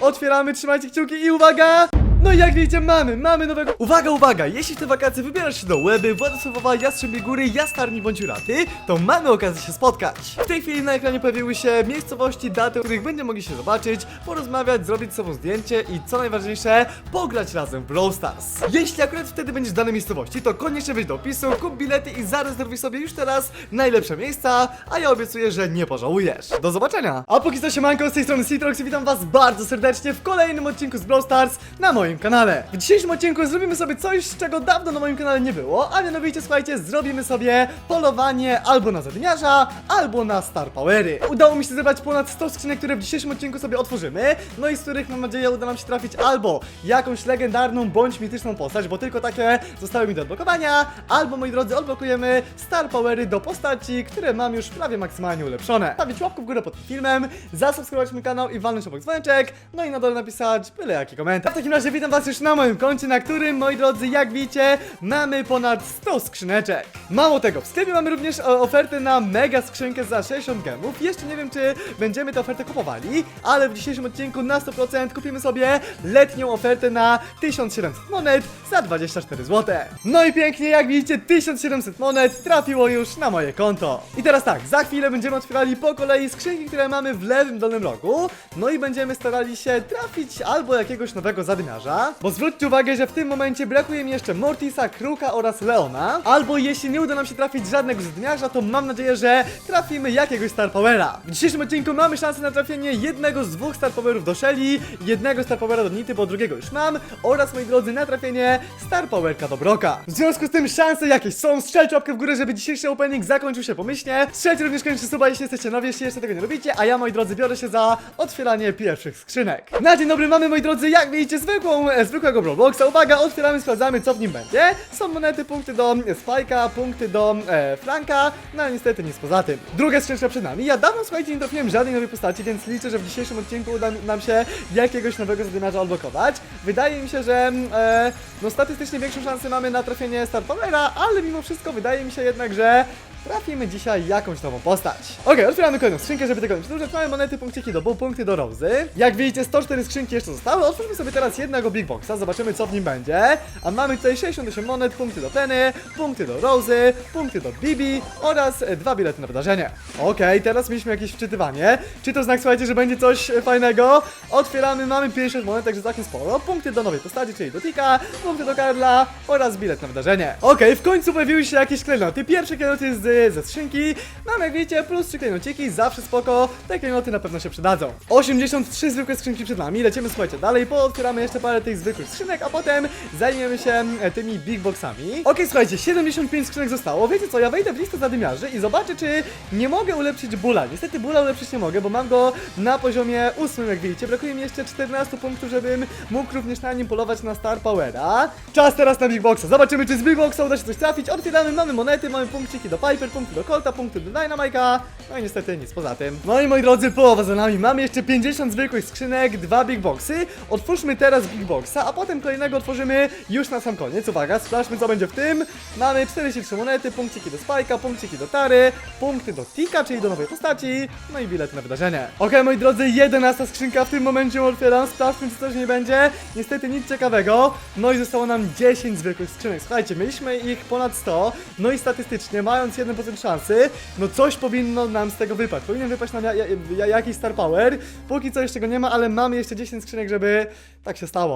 Otwieramy, trzymajcie kciuki i uwaga! No i jak widzicie, mamy, mamy nowego... Uwaga, uwaga! Jeśli te wakacje wybierasz się do Łeby, Władysławowa, Jastrzębie Góry, Jastarni bądź Uraty, to mamy okazję się spotkać. W tej chwili na ekranie pojawiły się miejscowości, daty, w których będziemy mogli się zobaczyć, porozmawiać, zrobić z sobą zdjęcie i co najważniejsze, pograć razem w Brawl Stars. Jeśli akurat wtedy będziesz w danej miejscowości, to koniecznie wejdź do opisu, kup bilety i zarezerwuj sobie już teraz najlepsze miejsca, a ja obiecuję, że nie pożałujesz. Do zobaczenia! A póki co siemanko, z tej strony Citrox i witam was bardzo serdecznie w kolejnym odcinku z Brawl Stars na moim kanale. W dzisiejszym odcinku zrobimy sobie coś, czego dawno na moim kanale nie było, a mianowicie, słuchajcie, zrobimy sobie polowanie albo na zadymiarza, albo na Star Powery. Udało mi się zebrać ponad 100 skrzynek, które w dzisiejszym odcinku sobie otworzymy, no i z których mam nadzieję uda nam się trafić albo jakąś legendarną bądź mityczną postać, bo tylko takie zostały mi do odblokowania, albo moi drodzy, odblokujemy Star Powery do postaci, które mam już prawie maksymalnie ulepszone. Stawić łapkę w górę pod tym filmem, zasubskrybować mój kanał i walnąć obok dzwoneczek, no i na dole napisać byle jaki komentarz. W takim razie witam was już na moim koncie, na którym, moi drodzy, jak widzicie, mamy ponad 100 skrzyneczek. Mało tego, w sklepie mamy również e, ofertę na mega skrzynkę za 60 gemów. Jeszcze nie wiem, czy będziemy tę ofertę kupowali, ale w dzisiejszym odcinku na 100% kupimy sobie letnią ofertę na 1700 monet za 24 zł. No i pięknie, jak widzicie, 1700 monet trafiło już na moje konto. I teraz tak, za chwilę będziemy otwierali po kolei skrzynki, które mamy w lewym dolnym rogu, no i będziemy starali się trafić albo jakiegoś nowego zadymiarza, bo zwróćcie uwagę, że w tym momencie brakuje mi jeszcze Mortisa, Kruka oraz Leona, albo jeśli nie uda nam się trafić żadnego zadymiarza, to mam nadzieję, że trafimy jakiegoś Star Powera. W dzisiejszym odcinku mamy szansę na trafienie jednego z dwóch Star Powerów do Shelly, jednego Star Powera do Nity, bo drugiego już mam, oraz moi drodzy na trafienie Star Powerka do Broka. W związku z tym szanse jakieś są, strzelcie łapkę w górę, żeby dzisiejszy opening zakończył się pomyślnie, strzelcie również koniecznie suba, jeśli jesteście nowi, jeśli jeszcze tego nie robicie, a ja moi drodzy biorę się za otwieranie pierwszych skrzynek. Na dzień dobry mamy moi drodzy, jak widzicie, zwykłą, e, zwykłego Robloxa. Uwaga, otwieramy, sprawdzamy co w nim będzie. Są monety, punkty do e, Spike'a, punkty do e, Franka, no ale niestety nic poza tym. Druga skrzynka przed nami. Ja dawno, słuchajcie, nie trafiłem żadnej nowej postaci, więc liczę, że w dzisiejszym odcinku uda nam się jakiegoś nowego zadymiarza odblokować. Wydaje mi się, że mm, e, no statystycznie większą szansę mamy na trafienie Star Powera, ale mimo wszystko wydaje mi się jednak, że trafimy dzisiaj jakąś nową postać. Okej, otwieramy kolejną skrzynkę, żeby tego nie przedłużać. Mamy monety, punkciki do Bull, punkty do Rozy. Jak widzicie, 104 skrzynki jeszcze zostały. Otwórzmy sobie teraz jednego Big Boxa, zobaczymy co w nim będzie. A mamy tutaj 68 monet, punkty do Penny, punkty do Rozy, punkty do Bibi oraz e, dwa bilety na wydarzenie. Okej, teraz mieliśmy jakieś wczytywanie. Czy to znak, słuchajcie, że będzie coś e, fajnego? Otwieramy, mamy 50 monet, także całkiem sporo. Punkty do nowej postaci, czyli do Tika, punkty do Karla oraz bilet na wydarzenie. Okej, w końcu pojawiły się jakieś klejnoty. Pierwsze klejnoty z, ze skrzynki. Mamy, jak widzicie, plus 3 klejnociki, zawsze spoko. Te klejnoty na pewno się przydadzą. 83 zwykłe skrzynki przed nami. Lecimy, słuchajcie, dalej, pootwieramy jeszcze parę tych zwykłych skrzynek, a potem zajmiemy się e, tymi big boxami. Okej, słuchajcie, 75 skrzynek zostało. Wiecie co, ja wejdę w listę zadymiarzy i zobaczę, czy nie mogę ulepszyć Bula. Niestety Bula ulepszyć nie mogę, bo mam go na poziomie 8, jak widzicie. Brakuje mi jeszcze 14 punktów, żebym mógł również na nim polować na Star Powera. Czas teraz na Big Boxa. Zobaczymy, czy z Big Boxa uda się coś trafić. Otwieramy, mamy monety, mamy punkciki do Piper, punkty do Colta, punkty do Dynamite'a. No i niestety nic poza tym. No i moi drodzy, połowa za nami. Mamy jeszcze 50 zwykłych skrzynek, dwa Big Boxy. Otwórzmy teraz Big Boxa, a potem kolejnego otworzymy już na sam koniec. Uwaga, sprawdźmy co będzie w tym. Mamy 43 monety, punkciki do Spike'a, punkciki do Tary, punkty do Tika, czyli do nowej postaci, no i bilet na wydarzenie. Okej, moi drodzy, 11 skrzynka w tym momencie otwieram. Sprawdźmy, czy coś nie będzie. Niestety nic ciekawego. No i zostało nam 10 zwykłych skrzynek. Słuchajcie, mieliśmy ich ponad 100, no i statystycznie, mając 1% szansy, no coś powinno nam z tego wypaść. Powinien wypaść nam ja, ja, ja, jakiś Star Power. Póki co jeszcze go nie ma, ale mamy jeszcze 10 skrzynek, żeby tak się stało.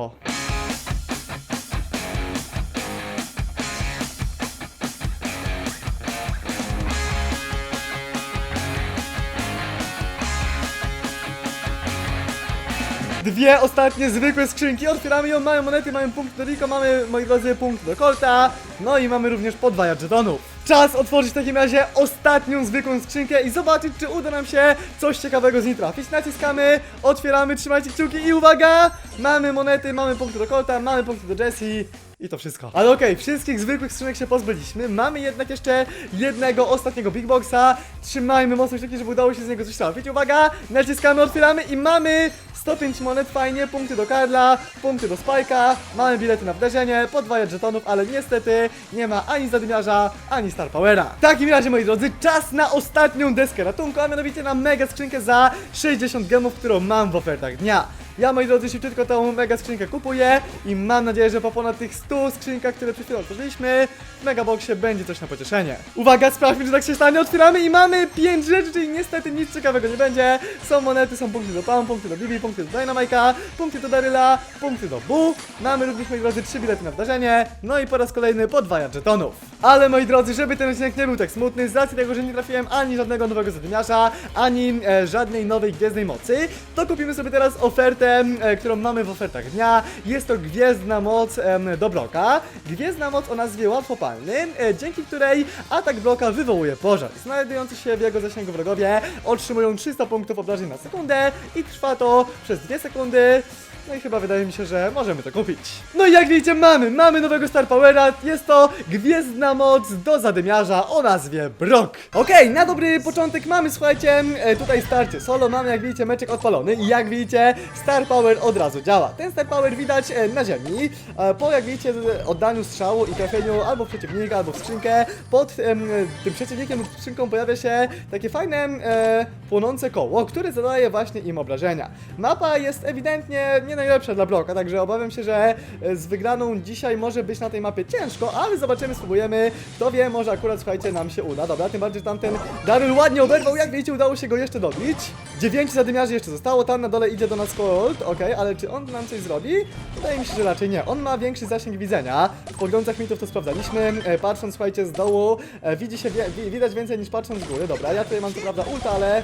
Dwie ostatnie zwykłe skrzynki, otwieramy ją, mamy monety, mamy punkt do Rico, mamy, moi drodzy, punkt do Colta, no i mamy również podwaja żetonów. Czas otworzyć w takim razie ostatnią zwykłą skrzynkę i zobaczyć, czy uda nam się coś ciekawego z niej trafić. Naciskamy, otwieramy, trzymajcie kciuki i uwaga! Mamy monety, mamy punkty do Colta, mamy punkty do Jessie. I to wszystko. Ale okej, wszystkich zwykłych skrzynek się pozbyliśmy. Mamy jednak jeszcze jednego ostatniego Big Boxa. Trzymajmy mocno kciuki, żeby udało się z niego coś trafić. Uwaga! Naciskamy, otwieramy i mamy 105 monet, fajnie, punkty do Karla, punkty do Spike'a, mamy bilety na wydarzenie, podwaja żetonów, ale niestety nie ma ani zadymiarza, ani Star Powera. W takim razie, moi drodzy, czas na ostatnią deskę ratunku, a mianowicie na mega skrzynkę za 60 gemów, którą mam w ofertach dnia. Ja, moi drodzy, szybciutko tą mega skrzynkę kupuję i mam nadzieję, że po ponad tych 100 skrzynkach, które przed chwilą otworzyliśmy, w Megaboxie będzie coś na pocieszenie. Uwaga, sprawdźmy, czy tak się stanie. Otwieramy i mamy 5 rzeczy, czyli niestety nic ciekawego nie będzie. Są monety, są punkty do Pam, punkty do Bibi, punkty do Dynamite'a, punkty do Daryla, punkty do Bu. Mamy również, moi drodzy, 3 bilety na wydarzenie. No i po raz kolejny podwajacz żetonów. Ale, moi drodzy, żeby ten odcinek nie był tak smutny, z racji tego, że nie trafiłem ani żadnego nowego zadymiarza, ani e, żadnej nowej gwiezdnej mocy, to kupimy sobie teraz ofertę, e, którą mamy w ofertach dnia. Jest to gwiezdna moc em, do bloka. Gwiezdna moc o nazwie łatwopalny, e, dzięki której atak bloka wywołuje pożar. Znajdujący się w jego zasięgu wrogowie otrzymują 300 punktów obrażeń na sekundę i trwa to przez 2 sekundy. No i chyba wydaje mi się, że możemy to kupić. No i jak widzicie, mamy, mamy nowego Star Powera. Jest to gwiezdna moc do zadymiarza o nazwie Brock. Okej, na dobry początek mamy, słuchajcie, e, tutaj starcie solo. Mamy, jak widzicie, meczek odpalony i jak widzicie, Star Power od razu działa. Ten Star Power widać e, na ziemi. E, Po, jak widzicie, oddaniu strzału i trafieniu albo w przeciwnika, albo w skrzynkę, pod tym przeciwnikiem lub skrzynką pojawia się takie fajne płonące koło, które zadaje właśnie im obrażenia. Mapa jest ewidentnie nie najlepsza dla bloka, także obawiam się, że e, z wygraną dzisiaj może być na tej mapie ciężko, ale zobaczymy, spróbujemy. Kto wie, może akurat słuchajcie, nam się uda. Dobra, tym bardziej, że tamten Daryl ładnie oberwał, jak widzicie, udało się go jeszcze dobić. Dziewięciu zadymiarzy jeszcze zostało, tam na dole idzie do nas Colt, okej, ale czy on nam coś zrobi? Wydaje mi się, że raczej nie. On ma większy zasięg widzenia. W poglądach mitów to sprawdzaliśmy. E, patrząc, słuchajcie, z dołu, e, widzi się, widać więcej niż patrząc z góry. Dobra, ja tutaj mam co prawda ult, ale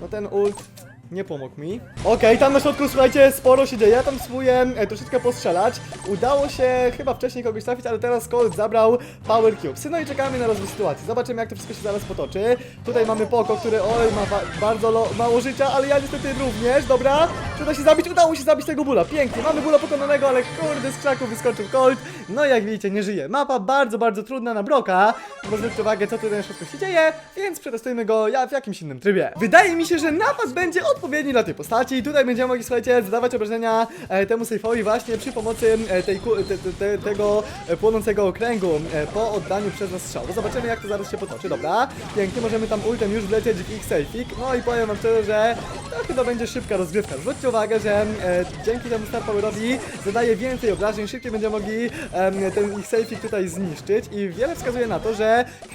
no ten ult nie pomógł mi. Okej, tam na środku, słuchajcie, sporo się dzieje. Ja tam spróbuję e, troszeczkę postrzelać. Udało się chyba wcześniej kogoś trafić, ale teraz Colt zabrał Power Cubes. No i czekamy na rozwój sytuacji. Zobaczymy, jak to wszystko się zaraz potoczy. Tutaj mamy Poko, który oj, ma ba bardzo mało życia, ale ja niestety również. Dobra, uda się zabić, udało się zabić tego bula. Pięknie, mamy bula pokonanego, ale kurde, z krzaków wyskoczył Colt. No i jak widzicie, nie żyje. Mapa bardzo, bardzo trudna na Broka. Bo zwróćcie uwagę, co tutaj na środku się dzieje, więc przetestujmy go ja w jakimś innym trybie. Wydaje mi się, że napad będzie odpowiedni dla tej postaci. I tutaj będziemy mogli, słuchajcie, zadawać obrażenia e, temu sejfowi właśnie przy pomocy e, tej, te, te, te, tego e, płonącego okręgu e, po oddaniu przez nas strzału. Zobaczymy, jak to zaraz się potoczy. Dobra, pięknie, możemy tam ultem już wlecieć w ich sejfik. No i powiem wam szczerze, że to chyba będzie szybka rozgrywka. Zwróćcie uwagę, że e, dzięki temu Star Powerowi zadaje więcej obrażeń, szybciej będziemy mogli em, ten ich sejfik tutaj zniszczyć i wiele wskazuje na to, że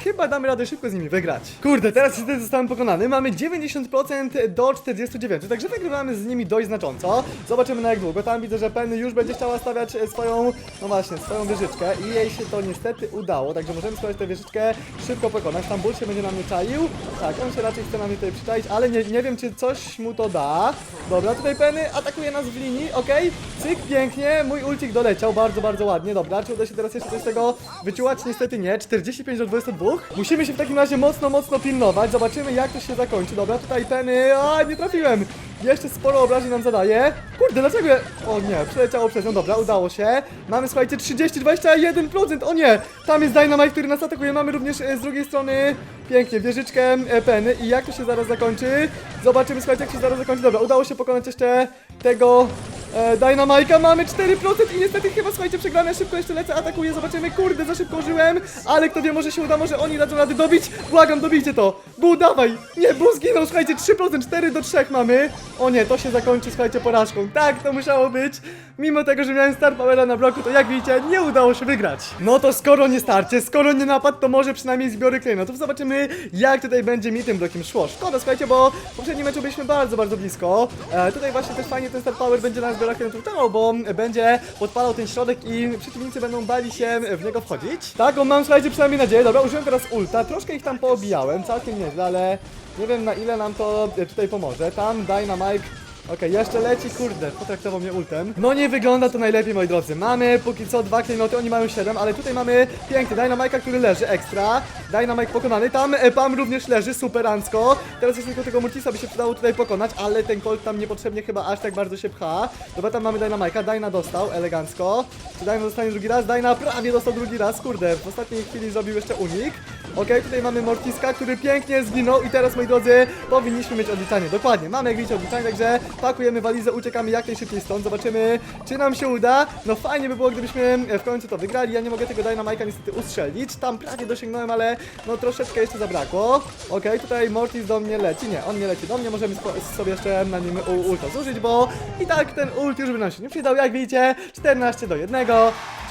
chyba damy radę szybko z nimi wygrać. Kurde, teraz niestety zostałem pokonany. Mamy 90% do 49, także wygrywamy z nimi dość znacząco. Zobaczymy na jak długo. Tam widzę, że Penny już będzie chciała stawiać e, swoją, no właśnie, swoją wieżyczkę i jej się to niestety udało, także możemy spróbować tę wieżyczkę szybko pokonać. Tam Bull się będzie na mnie czaił. Tak, on się raczej chce na mnie tutaj przyczaić, ale nie, nie wiem, czy coś mu to da. Dobra, tutaj Penny atakuje nas w linii, okej. Cyk, pięknie, mój ultik doleciał, bardzo, bardzo ładnie. Dobra, czy uda się teraz jeszcze coś z tego wyciułać? Niestety nie. 45 do 22. Musimy się w takim razie mocno, mocno pilnować. Zobaczymy, jak to się zakończy. Dobra, tutaj Penny, a nie trafiłem. Jeszcze sporo obrażeń nam zadaje. Kurde, dlaczego? O nie, przeleciało przez nią. Dobra, udało się. Mamy, słuchajcie, 30, 21%. O nie, tam jest Dynamite, który nas atakuje. Mamy również e, z drugiej strony pięknie wieżyczkę e, Penny. I jak to się zaraz zakończy? Zobaczymy, słuchajcie, jak się zaraz zakończy. Dobra, udało się pokonać jeszcze tego e, Dynamite'a. Mamy 4% i niestety chyba, słuchajcie, przegrane. Szybko jeszcze lecę, atakuję. Zobaczymy. Kurde, za szybko użyłem. Ale kto wie, może się uda, może oni dadzą rady dobić. Błagam, dobijcie to. Bu, dawaj. Nie, Bu zginął, słuchajcie, 3%, 4 do 3 mamy. O nie, to się zakończy, słuchajcie, porażką. Tak, to musiało być. Mimo tego, że miałem Star Powera na bloku, to jak widzicie, nie udało się wygrać. No to skoro nie starcie, skoro nie napad, to może przynajmniej zbiory klejnotów. Zobaczymy, jak tutaj będzie mi tym blokiem szło. Szkoda, słuchajcie, bo w poprzednim meczu byliśmy bardzo, bardzo blisko. E, tutaj właśnie też fajnie ten Star Power będzie na klejnotów działał, bo będzie podpalał ten środek i przeciwnicy będą bali się w niego wchodzić. Tak, on mam, słuchajcie, przynajmniej nadzieję. Dobra, użyłem teraz ulta, troszkę ich tam poobijałem, całkiem nieźle, ale nie wiem na ile nam to tutaj pomoże. Tam Dynamite Okej, jeszcze leci, kurde, potraktował mnie ultem. No nie wygląda to najlepiej, moi drodzy. Mamy póki co dwa klejnoty, oni mają 7, ale tutaj mamy piękny Dynamite, który leży, ekstra. Dynamite pokonany, tam e, Pam również leży, superancko. Teraz jest tylko tego Mortisa, by się przydało tutaj pokonać, ale ten Colt tam niepotrzebnie chyba aż tak bardzo się pcha. Dobra, tam mamy Dynamite'a, Dyna dostał, elegancko. Czy Dyna dostanie drugi raz? Dyna prawie dostał drugi raz, kurde, w ostatniej chwili zrobił jeszcze unik. Okej, tutaj mamy Mortiska, który pięknie zginął i teraz, moi drodzy, powinniśmy mieć odliczanie. Dokładnie, mamy jak widzicie odliczanie, także pakujemy walizę, uciekamy jak najszybciej stąd, zobaczymy, czy nam się uda. No fajnie by było, gdybyśmy w końcu to wygrali. Ja nie mogę tego Dynamite'a niestety ustrzelić. Tam prawie dosięgnąłem, ale no troszeczkę jeszcze zabrakło. Okej, tutaj Mortis do mnie leci. Nie, on nie leci do mnie, możemy sobie jeszcze na nim ulta zużyć, bo i tak ten ult już by nam się nie przydał, jak widzicie. 14 do 1,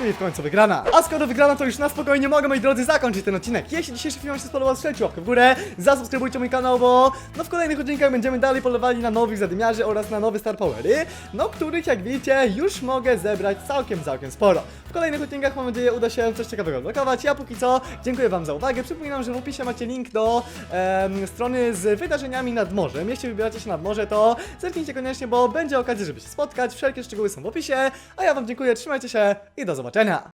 czyli w końcu wygrana. A skoro wygrana, to już na spokojnie mogę, moi drodzy, zakończyć ten odcinek. Jeśli dzisiejszy film się spodobał, strzelcie łapkę w górę, zasubskrybujcie mój kanał, bo no w kolejnych odcinkach będziemy dalej polowali na nowych zadymiarzy oraz na nowe Star Powery, no których jak widzicie już mogę zebrać całkiem, całkiem sporo. W kolejnych odcinkach mam nadzieję uda się coś ciekawego odblokować. Ja póki co dziękuję Wam za uwagę. Przypominam, że w opisie macie link do em, strony z wydarzeniami nad morzem. Jeśli wybieracie się nad morze, to zerknijcie koniecznie, bo będzie okazja, żeby się spotkać. Wszelkie szczegóły są w opisie. A ja Wam dziękuję, trzymajcie się i do zobaczenia. 真的